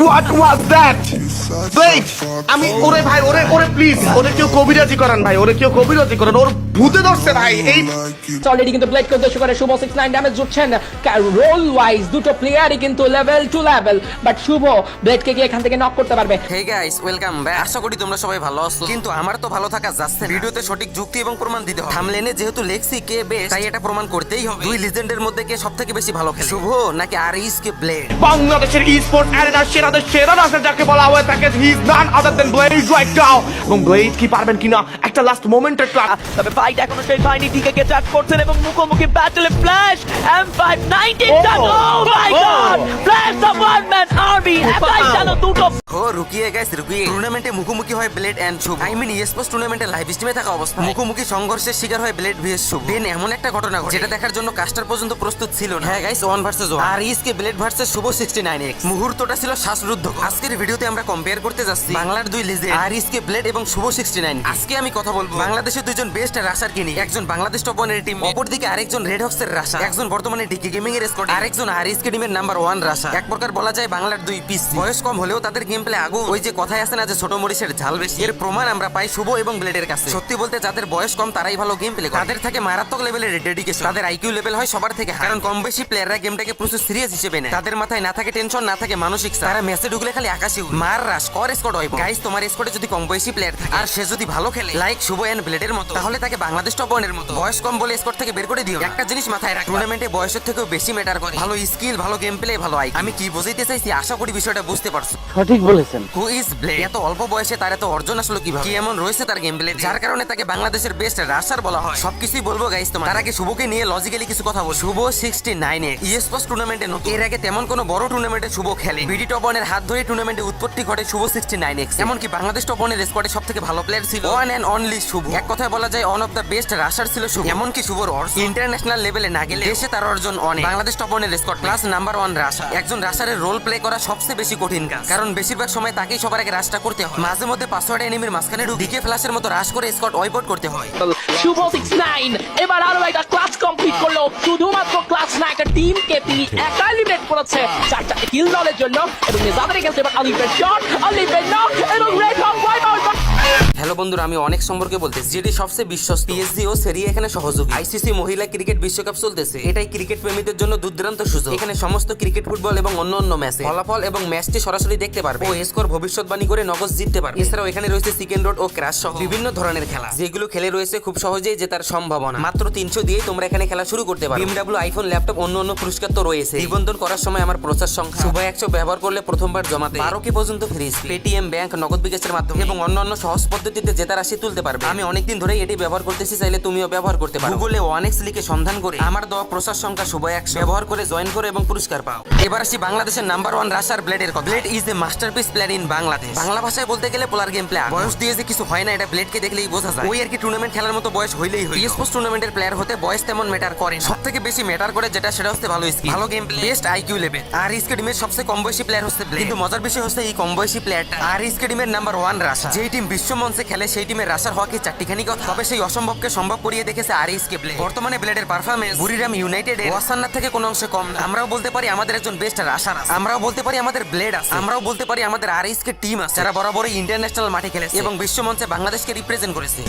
What was that wait আমি ওরে ভাই ওরে ওরে প্লিজ ওরে কেউ কবিরাজি করান ভাই ওরে কেউ কবিরাজি করান ওর ভূতে ধরছে ভাই এই অলরেডি কিন্তু ব্লেড করে শুভ সিক্স নাইন ড্যামেজ জুটছেন। রোল ওয়াইজ দুটো প্লেয়ারই কিন্তু level to level but Shuvo ব্লেডকে গিয়ে এখান থেকে নক করতে পারবে। হে গাইস ওয়েলকাম ব্যাক আশা করি তোমরা সবাই ভালো আছো। কিন্তু আমার তো ভালো থাকা যাচ্ছে। ভিডিওতে সঠিক যুক্তি এবং প্রমাণ দিতে হবে। থামলেনে যেহেতু লেখছি কে বেস্ট তাই এটা প্রমাণ করতেই হবে। দুই লিজেন্ডের মধ্যে কে সবথেকে বেশি ভালো খেলে। শুভ নাকি আর ইস কে ব্লেড বাংলাদেশের ই স্পোর্ট অ্যারেনার সেরাদের সেরা রাসেল যাকে বলা হয়ে থাকে he is none other than Blade right now এবং ব্লেড কি পারবেন কিনা একটা লাস্ট মোমেন্টের ট্রাক তবে ফাইট এখনও শেষ হয়নি টিকে চাট করছেন এবং মুখোমুখি ব্যাটলে flash M five nineteen oh my oh. God flash the one man army দুটো ও রুকিয়ে গাইস রুকিয়ে। টুর্নামেন্টে মুখোমুখি হয় Blade and Shuvo I mean sports টুর্নামেন্টে লাইভ স্ট্রিমে থাকা অবস্থা মুখোমুখি সংঘর্ষের শিকার হয় ব্লেড ভিএস শুভ দেন এমন একটা ঘটনা ঘটে। যেটা দেখার জন্য কাস্টার পর্যন্ত প্রস্তুত ছিল না। হ্যাঁ গাইস ওয়ান ভার্সেস ওয়ান আর ইসকে ব্লেড ভার্সেস শুভ 69 এক্স মুহূর্তটা ছিল শ্বাসরুদ্ধ আজকের ভিডিওতে আমরা কম্পেয়ার করতে যাচ্ছি বাংলার দুই লেজেন্ড আর ইসকে ব্লেড এবং শুভ 69 আজকে আমি কথা বলব বাংলাদেশের দুইজন বেস্ট রাশার কিনি একজন বাংলাদেশ টপ ওয়ানের টিম অপরদিকে আরেকজন রেড হক্সের রাশা একজন বর্তমানে ডিকি গেমিং এর স্কোয়াড আরেকজন আর ইসকে টিমের নাম্বার ওয়ান রাশা এক প্রকার বলা যায় বাংলার দুই পিস বয়স কম হলেও তাদের গেম প্লে আগু ওই যে আছে না যে ছোট মরিচের ঝাল বেশি? এর প্রমাণ আমরা পাই শুভ এবং ব্লেডের কাছে। সত্যি বলতে যাদের বয়স কম, তারাই ভালো গেম প্লে তাদের থাকে মারাত্মক লেভেলের ডেডিকেশন তাদের আইকিউ লেভেল হয় সবার থেকে কারণ কম বেশি প্লেয়াররা গেমটাকে প্রচুর সিরিয়াস হিসেবে নেয়। তাদের মাথায় না থাকে টেনশন না থাকে মানসিক তারা ঢুকলে খালি আকাশে মার রাস কর হয় গাইস তোমার যদি কম প্লেয়ার থাকে, আর সে যদি ভালো খেলে লাইক শুভ এন্ড ব্লেডের মতো, তাহলে তাকে বাংলাদেশ টপ ওয়ানের মতো। বয়স কম বলে স্কোয়াড থেকে বের করে দিও একটা জিনিস মাথায় রাখ টুর্নামেন্টে বয়সের থেকেও বেশি ম্যাটার করে। ভালো স্কিল ভালো গেম প্লে ভালো আই আমি কি বুঝাইতে চাইছি, আশা করি বিষয়টা বুঝতে পারছ। সঠিক বলেছেন। হু ইজ ব্লেড এত অল্প বয়সে তার এত অর্জন আসলো কীভাবে? কি এমন রয়েছে তার গেম প্লে যার কারণে তাকে বাংলাদেশের বেস্ট রাশার বলা হয়। সবকিছুই বলব গাইস তোমার। তার আগে শুভকে নিয়ে লজিক্যালি কিছু কথা বল শুভ সিক্সটি নাইন এ ইএসপোর্টস টুর্নামেন্টে নতুন। এর আগে তেমন কোনো বড় টুর্নামেন্টে শুভ খেলে। বিডি টপ ওয়ানের হাত ধরে টুর্নামেন্টে উৎপত্তি ঘটে শুভ সিক্সটি নাইন এক্স এমনকি বাংলাদেশ টপ ওয়ানের স্কোয়াডে সব থেকে ভালো প্লেয়ার ছিল ওয়ান অ্যান্ড অনলি শুভ। এক কথায় বলা যায় one of the best rusher ছিল শুভ। এমনকি শুভর অর্জন ইন্টারন্যাশনাল লেভেলে না গেলে দেশে তার অর্জন অনেক। বাংলাদেশ টপ ওয়ানের squad plus number one rusher একজন রাশারের রোল প্লে করা সবচেয়ে বেশি কঠিন কাজ। কারণ বেশিরভাগ সময় তাকেই সবার আগে রাশটা করতে হয়। মাঝে মধ্যে পাসওয়ার্ড এনিমির মাঝখানে ঢুকে ডিকে ফ্ল্যাশের মতো রাশ করে স্কট ওয়াইপট করতে হয়। শুভ সিক্স নাইন এবার আরও একটা ক্লাস কমপ্লিট করল। শুধুমাত্র ক্লাস না একটা টিমকে তিনি একা লিমিট করেছে। চার চারটে কিল দলের জন্য। এবং নেজাদের কাছে এবার অলিভের শট অলিভের নক এবং রেড হক ওয়াইপ হ্যালো বন্ধুরা, আমি অনেক সম্পর্কে বলতেছি, যেটি সবচেয়ে বিশ্বস্ত। পিএসজি ও সেরি এখানে সহযোগী। আইসিসি মহিলা ক্রিকেট বিশ্বকাপ চলতেছে। এটাই ক্রিকেট প্রেমীদের জন্য দুর্দান্ত সুযোগ। এখানে সমস্ত ক্রিকেট ফুটবল এবং অন্য অন্য ম্যাচে ফলাফল এবং ম্যাচটি সরাসরি দেখতে পারবে। ও স্কোর ভবিষ্যৎবাণী করে নগদ জিততে পারবে। এছাড়াও এখানে রয়েছে চিকেন রোড ও ক্রাশ সহ বিভিন্ন ধরনের খেলা। যেগুলো খেলে রয়েছে খুব সহজেই জেতার সম্ভাবনা। মাত্র তিনশো দিয়ে তোমরা এখানে খেলা শুরু করতে পারো। বিএমডাব্লিউ আইফোন ল্যাপটপ অন্য অন্য পুরস্কার তো রয়েছে। নিবন্ধন করার সময় আমার প্রচার সংখ্যা। শুভ একশো ব্যবহার করলে প্রথমবার জমাতে বারো কে পর্যন্ত ফ্রিজ পেটিএম ব্যাংক নগদ বিকাশের মাধ্যমে। এবং অন্যান্য সহজ পদ্ধতিতে জেতা রাশি তুলতে পারবে। আমি অনেকদিন ধরেই এটি ব্যবহার করতেছি চাইলে তুমিও ব্যবহার করতে পারো। গুগলে ওয়ানেক্স লিখে সন্ধান করে আমার দেওয়া প্রসার সংখ্যা শুভ একশো। ব্যবহার করে জয়েন করো এবং পুরস্কার পাও। এবার আসি বাংলাদেশের নাম্বার ওয়ান রাশার ব্লেডের কথা। Blade is a masterpiece player in Bangladesh Bangla ভাষায় বলতে গেলে পোলার গেম প্লেয়ার বয়স দিয়ে যে কিছু হয় না এটা ব্লেডকে দেখলেই বোঝা যায়। ওই আর কি টুর্নামেন্ট খেলার মতো বয়স হইলেই হয় স্পোর্টস টুর্নামেন্টের প্লেয়ার হতে বয়স তেমন ম্যাটার করে সব থেকে বেশি ম্যাটার করে যেটা সেটা হচ্ছে ভালো স্কিল ভালো game play best IQ level আর ইসকে টিমের সবচেয়ে কম বয়সী প্লেয়ার হচ্ছে ব্লেড কিন্তু মজার বিষয় হচ্ছে এই কম বয়সী প্লেয়ারটা আর ইসকে টিমের নাম্বার ওয়ান রাশা যেই টিম বিশ্ব মঞ্চে খেলে সেই টিমের রাশার হওয়া কি চারটিখানি কথা? তবে সেই অসম্ভবকে সম্ভব করিয়ে দেখেছে আর ইসকে ব্লেড বর্তমানে ব্লেডের পারফরমেন্স বুড়িরাম ইউনাইটেড ওয়াসান্নার থেকে কোনো অংশে কম না। আমরাও বলতে পারি আমাদের একজন বেস্ট রাশার আছে। আমরাও বলতে পারি আমাদের ব্লেড আছে। আমরাও বলতে পারি আমাদের আর ইসকে টিম আছে। যারা বরাবরই ইন্টারন্যাশনাল মাঠে খেলেছে এবং বিশ্ব মঞ্চে বাংলাদেশকে রিপ্রেজেন্ট করেছে।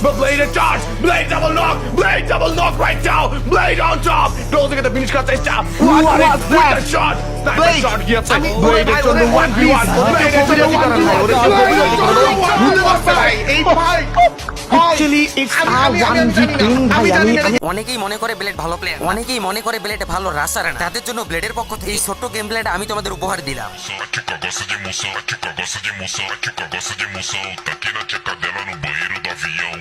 Actually, it's a 1v2 ভাই আমি আমি অনেকেই মনে করে ব্লেড ভালো প্লেয়ার অনেকেই মনে করে ব্লেড ভালো রাসার না তাদের জন্য ব্লেডের পক্ষ থেকে এই ছোট্ট গেম প্লেটা আমি তোমাদের উপহার দিলাম Aqui na tcheca dela no banheiro do avião.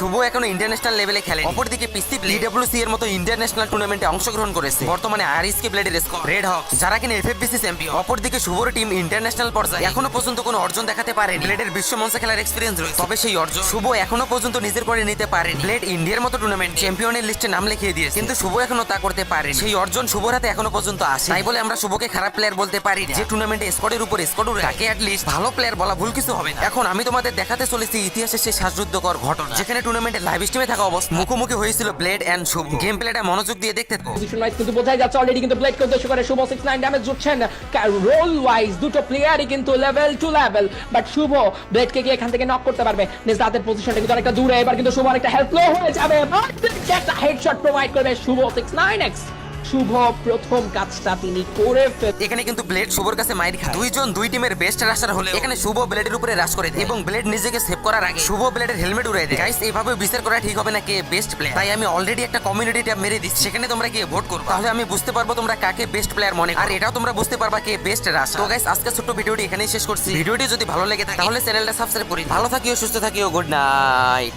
শুভ এখনও ইন্টারন্যাশনাল লেভেলে খেলে অপরদিকে পিসি বিডব্লিউসি এর মতো ইন্টারন্যাশনাল টুর্নামেন্টে অংশগ্রহণ করেছে। বর্তমানে আরএসকে ব্লেডের স্কোর রেড হক যারা কিনা এফএফবিসি চ্যাম্পিয়ন অপরদিকে শুভর টিম ইন্টারন্যাশনাল পর্যায়ে। এখনও পর্যন্ত কোনো অর্জন দেখাতে পারে ব্লেডের বিশ্ব মঞ্চে খেলার এক্সপিরিয়েন্স রয়েছে। তবে সেই অর্জন শুভ এখনও পর্যন্ত নিজের করে নিতে পারে ব্লেড ইন্ডিয়ার মতো টুর্নামেন্ট চ্যাম্পিয়নের লিস্টে নাম লিখিয়ে দিয়েছে। কিন্তু শুভ এখনও তা করতে পারে সেই অর্জন শুভর হাতে এখনও পর্যন্ত আসে। তাই বলে আমরা শুভকে খারাপ প্লেয়ার বলতে পারি। যে টুর্নামেন্টে স্কোরের উপর স্কোর উড়ে তাকে লিস্ট ভালো প্লেয়ার বলা ভুল কিছু হবে না। এখন আমি তোমাদের দেখাতে চলেছি ইতিহাসের সেই শ্বাসরুদ্ধকর ঘটনা। যেখানে টুর্নামেন্টের লাইভ স্ট্রিমে থাকা অবস্থা। মুখোমুখি হয়েছিল ব্লেড এন্ড শুভ গেম প্লেটা মনোযোগ দিয়ে দেখতে থাকো। পজিশন ওয়াইজ কিন্তু বোঝাই যাচ্ছে অলরেডি কিন্তু ব্লেড উদ্দেশ্য করে শুভ সিক্স নাইন ড্যামেজ জুটছেন। রোল ওয়াইজ দুটো প্লেয়ারই কিন্তু level to level but Shuvo ব্লেডকে গিয়ে এখান থেকে নক করতে পারবে। নিজ হাতের পজিশনটা কিন্তু অনেকটা দূরে। এবার কিন্তু শুভ অনেকটা হেল্প লো হয়ে যাবে। একটা হেডশট প্রোভাইড করবে Shuvo six nine X Shuvo প্রথম কাজটা তিনি করে এখানে কিন্তু ব্লেড শুভর কাছে মাইর খায়। দুইজন দুই টিমের বেস্ট রাশার হলে এখানে শুভ ব্লেডের উপরে রাশ করে দেয়। এবং ব্লেড নিজেকে সেভ করার আগে শুভ ব্লেডের হেলমেট উড়াই দেয়। গাইস এইভাবে বিচার করা ঠিক হবে না কে বেস্ট প্লেয়ার? তাই আমি অলরেডি একটা কমিউনিটি ট্যাব মেরে দিচ্ছি। সেখানে তোমরা গিয়ে ভোট করো তাহলে আমি বুঝতে পারব তোমরা কাকে বেস্ট প্লেয়ার মনে আর এটাও তোমরা বুঝতে পারবা কে বেস্ট রাশ। তো গাইস আজকে ছোট্ট ভিডিওটি এখানেই শেষ করছি। ভিডিওটি যদি ভালো লেগে থাকে, তাহলে চ্যানেলটা সাবস্ক্রাইব করি ভালো থাকিও, সুস্থ থাকিও গুড নাইট